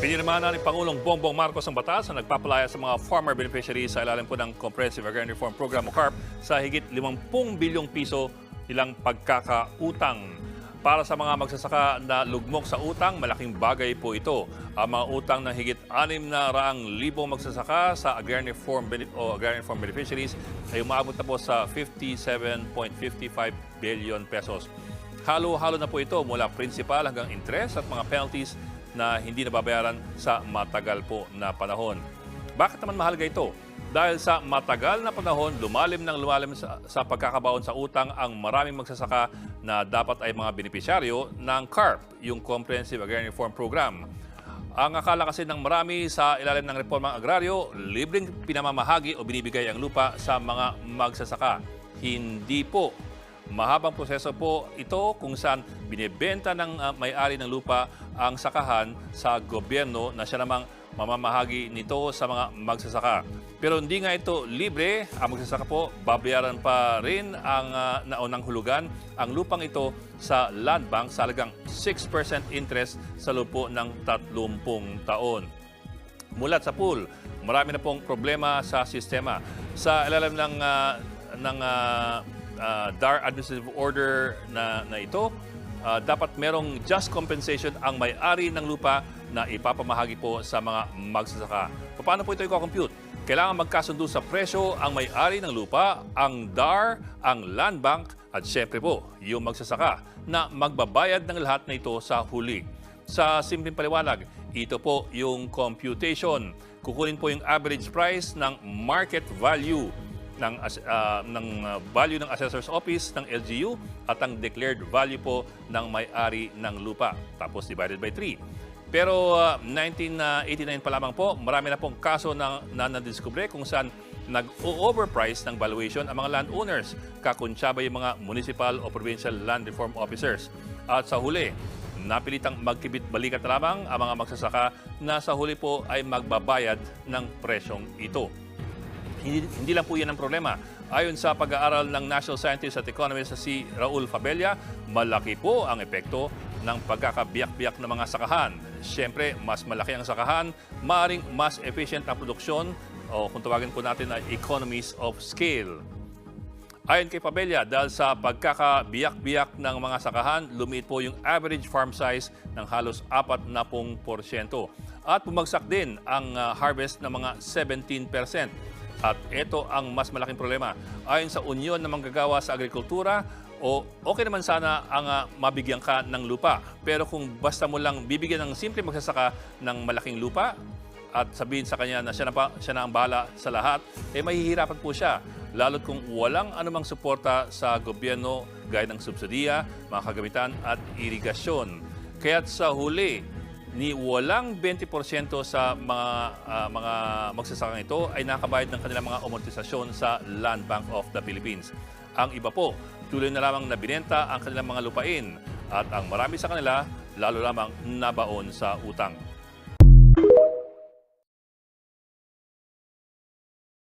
Pinirmahan ni Pangulong Bongbong Marcos ang batas na nagpapalaya sa mga farmer beneficiaries sa ilalim po ng Comprehensive Agrarian Reform Program o CARP sa higit 50 bilyong piso ilang pagkakautang. Para sa mga magsasaka na lugmok sa utang, malaking bagay po ito. Ang mga utang ng higit 6 na raang libong magsasaka sa Agrarian Reform, o Agrarian Reform Beneficiaries ay umaabot na po sa 57.55 billion pesos. Halo-halo na po ito mula principal hanggang interest at mga penalties na hindi nababayaran sa matagal po na panahon. Bakit naman mahalaga ito? Dahil sa matagal na panahon, lumalim ng lumalim sa, sa pagkakabaon sa utang ang maraming magsasaka na dapat ay mga benepisyaryo ng CARP, yung Comprehensive Agrarian Reform Program. Ang akala kasi ng marami sa ilalim ng reformang agraryo, libreng pinamamahagi o binibigay ang lupa sa mga magsasaka. Hindi po. Mahabang proseso po ito kung saan binibenta ng ah, may-ari ng lupa ang sakahan sa gobyerno na siya namang mamamahagi nito sa mga magsasaka. Pero hindi nga ito libre. Ang magsasaka po, babayaran pa rin ang ah, naunang hulugan ang lupang ito sa land bank sa halagang 6% interest sa loob po ng 30 taon. Mulat sa pool, marami na pong problema sa sistema. Sa ilalim ng, ah, ng ah, ah, DAR Administrative Order na, na ito, ah, dapat merong just compensation ang may-ari ng lupa na ipapamahagi po sa mga magsasaka. Paano po ito i-compute? Kailangan magkasundo sa presyo ang may-ari ng lupa, ang DAR, ang land bank, at syempre po, yung magsasaka na magbabayad ng lahat na ito sa huli. Sa simpleng paliwanag, ito po yung computation. Kukunin po yung average price ng market value ng, ah, ng ah, value ng assessor's office ng LGU at ang declared value po ng may-ari ng lupa. Tapos divided by 3. Pero ah, 1989 pa lamang po, marami na pong kaso na, na nadiskubre kung saan nag-overprice ng valuation ang mga landowners, kakuntsaba yung mga municipal o provincial land reform officers. At sa huli, napilitang magkibit balikat lamang ang mga magsasaka na sa huli po ay magbabayad ng presyong ito. Hindi, hindi lang po yan ang problema. Ayon sa pag-aaral ng National Scientist at Economist si Raul Fabella, malaki po ang epekto ng pagkakabiyak-biyak ng mga sakahan. Siyempre, mas malaki ang sakahan, maaaring mas efficient ang produksyon o kung tawagin po natin ay economies of scale. Ayon kay Pabella, dahil sa pagkakabiyak-biyak ng mga sakahan, lumiit po yung average farm size ng halos 40%. At bumagsak din ang ah, harvest ng mga 17%. At ito ang mas malaking problema. Ayon sa Union ng Manggagawa sa Agrikultura, o okay naman sana ang ah, mabigyan ka ng lupa. Pero kung basta mo lang bibigyan ng simple magsasaka ng malaking lupa, at sabihin sa kanya na siya na, pa, siya na ang bahala sa lahat, eh mahihirapan po siya. Lalo't kung walang anumang suporta sa gobyerno gaya ng subsidiya, mga kagamitan at irigasyon. Kaya't sa huli, ni walang 20% sa mga ah, mga magsasakang ito ay nakabayad ng kanilang mga amortisasyon sa Land Bank of the Philippines. Ang iba po, tuloy na lamang na binenta ang kanilang mga lupain at ang marami sa kanila lalo lamang nabaon sa utang.